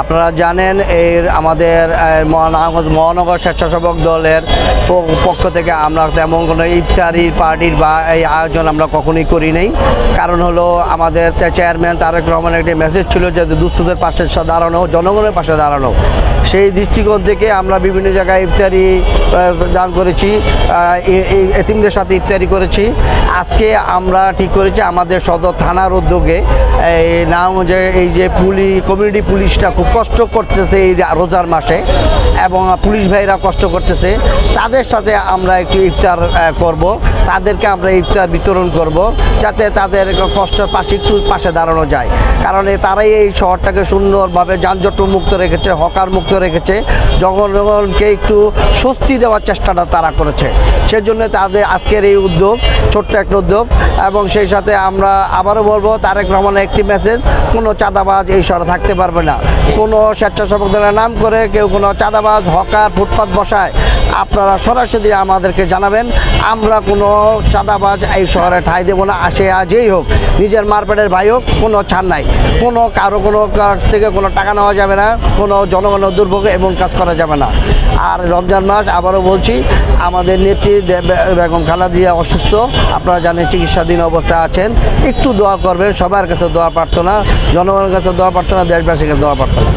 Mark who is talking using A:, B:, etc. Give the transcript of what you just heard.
A: আপনারা জানেন এর আমাদের মহানগর মহানগর স্বেচ্ছাসেবক দলের পক্ষ থেকে আমরা তেমন কোনো ইফতারি পার্টির বা এই আয়োজন আমরা কখনোই করি নাই। কারণ হলো আমাদের চেয়ারম্যান তারেক রহমানের একটি মেসেজ ছিল যে দুস্থদের পাশে দাঁড়ানো, জনগণের পাশে দাঁড়ানো। সেই দৃষ্টিকোণ থেকে আমরা বিভিন্ন জায়গায় ইফতারি দান করেছি এতিমদের সাথে ইফতারি করেছি। আজকে আমরা ঠিক করেছি আমাদের সদর থানার উদ্যোগে, এই নাম যে এই যে পুলিশ কমিউনিটি পুলিশটা খুব কষ্ট করতেছে এই রোজার মাসে এবং পুলিশ ভাইরা কষ্ট করতেছে। তাদের সাথে আমরা একটু ইফতার করব। তাদেরকে আমরা ইফতার বিতরণ করব, যাতে তাদের কষ্টের পাশে একটু পাশে দাঁড়ানো যায়। কারণ তারাই এই শহরটাকে সুন্দরভাবে যানজট মুক্ত রেখেছে হকার মুক্ত রেখেছে, জনগণকে একটু স্বস্তি দেওয়ার চেষ্টাটা তারা করেছে। সেজন্য তাদের আজকের এই উদ্যোগ, ছোট্ট একটা উদ্যোগ, এবং সেই সাথে আমরা আবারও বলব, তারেক রহমানের একটি মেসেজ কোনো চাঁদাবাজ এই শহরে থাকতে পারবে না। কোনো স্বেচ্ছাসেবক দলের নাম করে কেউ কোনো চাঁদাবাজ, হকার, ফুটপাত বসায় আপনারা সরাসরি আমাদেরকে জানাবেন, আমরা কোনো চাঁদাবাজ এই শহরে ঠাই দেবো না, আসে আজই হোক। নিজের মারপেটের ভাই হোক, কোনো ছাড় নাই। কোনো কারও কোনো কাছ থেকে কোনো টাকা নেওয়া যাবে না, কোনো জনগণের দুর্ভোগে এবং কাজ করা যাবে না। আর রমজান মাস, আবারও বলছি, আমাদের নেত্রী বেগম খালাদিয়া অসুস্থ, আপনারা জানেন চিকিৎসাধীন অবস্থায় আছেন। একটু দোয়া করবেন, সবার কাছে দোয়া প্রার্থনা, জনগণের কাছে দোয়া প্রার্থনা, দেশবাসীর কাছে দোয়া প্রার্থনা।